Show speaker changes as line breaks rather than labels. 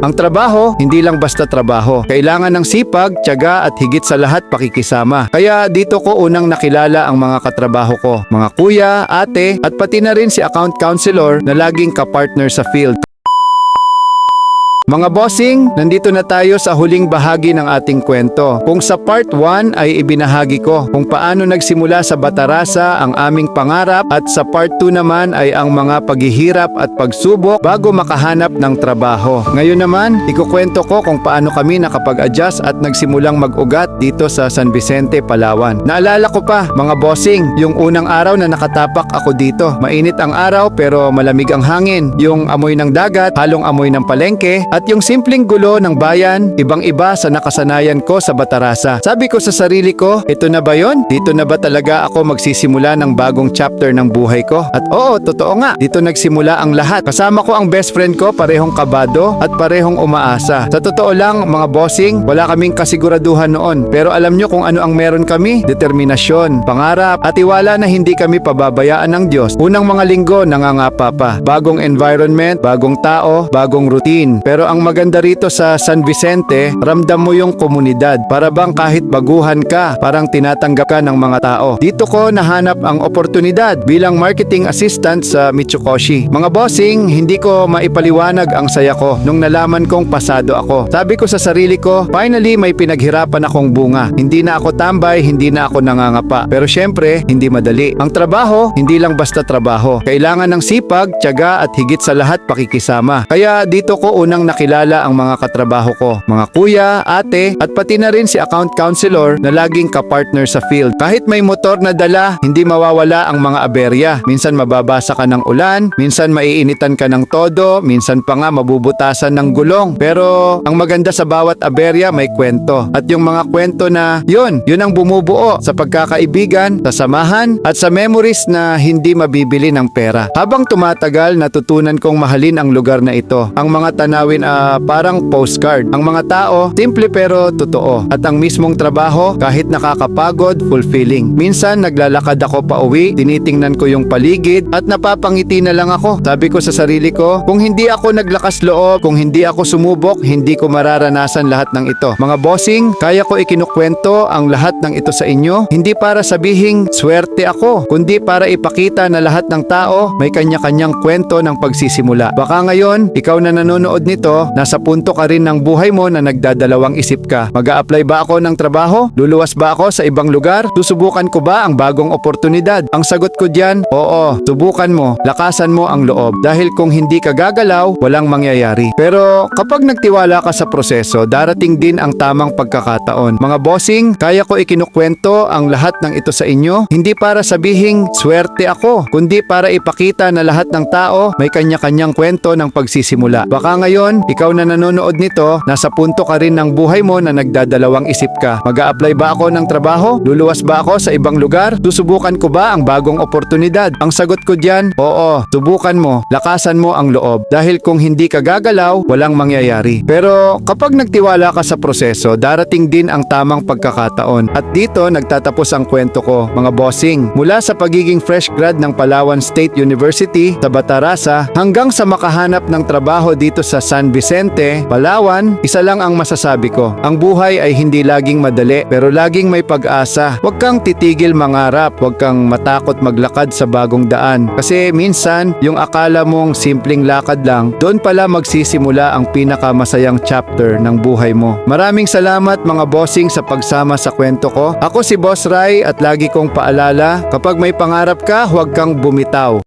Ang trabaho, hindi lang basta trabaho. Kailangan ng sipag, tiyaga at higit sa lahat pakikisama. Kaya dito ko unang nakilala ang mga katrabaho ko. Mga kuya, ate, at pati na rin si account counselor na laging kapartner sa field. Mga bossing, nandito na tayo sa huling bahagi ng ating kwento. Kung sa part 1 ay ibinahagi ko kung paano nagsimula sa Batarasa ang aming pangarap at sa part 2 naman ay ang mga paghihirap at pagsubok bago makahanap ng trabaho. Ngayon naman, ikukwento ko kung paano kami nakapag-adjust at nagsimulang mag-ugat dito sa San Vicente, Palawan. Naalala ko pa, mga bossing, yung unang araw na nakatapak ako dito. Mainit ang araw pero malamig ang hangin. Yung amoy ng dagat, halong amoy ng palengke, at yung simpleng gulo ng bayan, ibang-iba sa nakasanayan ko sa Batarasa. Sabi ko sa sarili ko, ito na ba yon? Dito na ba talaga ako magsisimula ng bagong chapter ng buhay ko? At oo, totoo nga, dito nagsimula ang lahat. Kasama ko ang best friend ko, parehong kabado at parehong umaasa. Sa totoo lang, mga bossing, wala kaming kasiguraduhan noon. Pero alam nyo kung ano ang meron kami? Determinasyon, pangarap, at iwala na hindi kami pababayaan ng Diyos. Unang mga linggo, nangangapa pa. Bagong environment, bagong tao, bagong routine. Pero ang maganda rito sa San Vicente, ramdam mo yung komunidad. Para bang kahit baguhan ka, parang tinatanggap ka ng mga tao. Dito ko nahanap ang oportunidad bilang marketing assistant sa Mitsukoshi. Mga bossing, hindi ko maipaliwanag ang saya ko nung nalaman kong pasado ako. Sabi ko sa sarili ko, finally may pinaghirapan akong bunga. Hindi na ako tambay, hindi na ako nangangapa. Pero syempre, hindi madali. Ang trabaho, hindi lang basta trabaho. Kailangan ng sipag, tiyaga at higit sa lahat pakikisama. Kaya dito ko unang nakilala ang mga katrabaho ko. Mga kuya, ate, at pati na rin si account counselor na laging kapartner sa field. Kahit may motor na dala, hindi mawawala ang mga aberya. Minsan mababasa ka ng ulan, minsan maiinitan ka ng todo, minsan pa nga mabubutasan ng gulong. Pero ang maganda sa bawat aberya may kwento. At yung mga kwento na yun, yun ang bumubuo sa pagkakaibigan, sa samahan, at sa memories na hindi mabibili ng pera. Habang tumatagal, natutunan kong mahalin ang lugar na ito. Ang mga tanawin ah, parang postcard. Ang mga tao, simple pero totoo. At ang mismong trabaho, kahit nakakapagod, fulfilling. Minsan, naglalakad ako pa uwi, tinitingnan ko yung paligid, at napapangiti na lang ako. Sabi ko sa sarili ko, kung hindi ako naglakas loob, kung hindi ako sumubok, hindi ko mararanasan lahat ng ito. Mga bossing, kaya ko ikinukwento ang lahat ng ito sa inyo, hindi para sabihing swerte ako, kundi para ipakita na lahat ng tao may kanya-kanyang kwento ng pagsisimula. Baka ngayon, ikaw na nanonood nito, nasa punto ka rin ng buhay mo na nagdadalawang isip ka. mag apply ba ako ng trabaho? Luluwas ba ako sa ibang lugar? Susubukan ko ba ang bagong oportunidad? Ang sagot ko diyan, oo, subukan mo, lakasan mo ang loob. Dahil kung hindi ka gagalaw, walang mangyayari. Pero kapag nagtiwala ka sa proseso, darating din ang tamang pagkakataon. Mga bossing, kaya ko ikinukwento ang lahat ng ito sa inyo, hindi para sabihing swerte ako, kundi para ipakita na lahat ng tao may kanya-kanyang kwento ng pagsisimula. Baka ngayon, ikaw na nanonood nito, nasa punto ka rin ng buhay mo na nagdadalawang isip ka. mag apply ba ako ng trabaho? Luluwas ba ako sa ibang lugar? Susubukan ko ba ang bagong oportunidad? Ang sagot ko diyan, oo, subukan mo, lakasan mo ang loob. Dahil kung hindi ka gagalaw, walang mangyayari. Pero kapag nagtiwala ka sa proseso, darating din ang tamang pagkakataon. At dito nagtatapos ang kwento ko, mga bossing. Mula sa pagiging fresh grad ng Palawan State University sa Batarasa hanggang sa makahanap ng trabaho dito sa Vicente, Palawan, isa lang ang masasabi ko. Ang buhay ay hindi laging madali pero laging may pag-asa. Huwag kang titigil mangarap, huwag kang matakot maglakad sa bagong daan. Kasi minsan, yung akala mong simpleng lakad lang, doon pala magsisimula ang pinakamasayang chapter ng buhay mo. Maraming salamat mga bossing sa pagsama sa kwento ko. Ako si Boss Rai at lagi kong paalala, kapag may pangarap ka, huwag kang bumitaw.